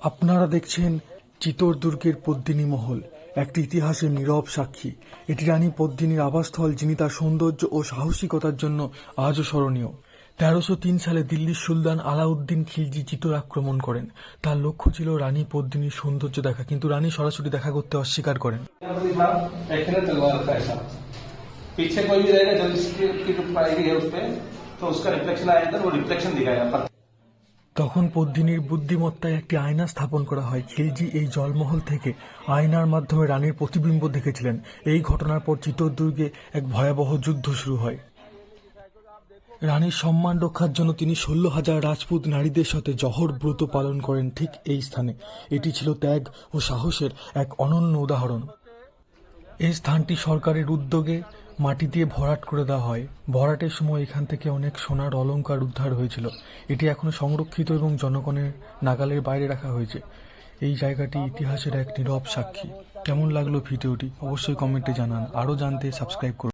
আপনারা দেখছেন চিতোরদুর্গের পদ্মিনী মহল একটি ইতিহাসের নীরব সাক্ষী এটি রানী পদ্মিনীর আবাসস্থল যিনি তার সৌন্দর্য ও সাহসিকতার জন্য আজও স্মরণীয় তেরোশো তিন সালে দিল্লির সুলতান আলাউদ্দিন খিলজি চিতোর আক্রমণ করেন তার লক্ষ্য ছিল রানী পদ্মিনীর সৌন্দর্য দেখা কিন্তু রানী সরাসরি দেখা করতে অস্বীকার করেন भी था एक्चुअली तलवार का ऐसा पीछे कोई भी रहेगा जब इसकी की जो पाएगी है उस पे तो उसका रिफ्लेक्शन आएगा वो रिफ्लेक्शन दिखाएगा पर তখন পদ্মিনীর বুদ্ধিমত্তায় একটি আয়না স্থাপন করা হয়। খিলজি এই জলমহল থেকে আয়নার মাধ্যমে রানীর প্রতিবিম্ব দেখেছিলেন। এই ঘটনার পর চিতোরদুর্গে এক ভয়াবহ যুদ্ধ শুরু হয়। রানীর সম্মান রক্ষার জন্য তিনি ষোলো হাজার রাজপুত নারীদের সাথে জহর ব্রত পালন করেন ঠিক এই স্থানে। এটি ছিল ত্যাগ ও সাহসের এক অনন্য উদাহরণ। এই স্থানটি সরকারের উদ্যোগে মাটি দিয়ে ভরাট করে দেওয়া হয়। ভরাটের সময় এখান থেকে অনেক সোনার অলঙ্কার উদ্ধার হয়েছিল। এটি এখনও সংরক্ষিত এবং জনগণের নাগালের বাইরে রাখা হয়েছে। এই জায়গাটি ইতিহাসের এক নীরব সাক্ষী। কেমন লাগল ভিডিওটি? অবশ্যই কমেন্টে জানান। আরও জানতে সাবস্ক্রাইব করুন।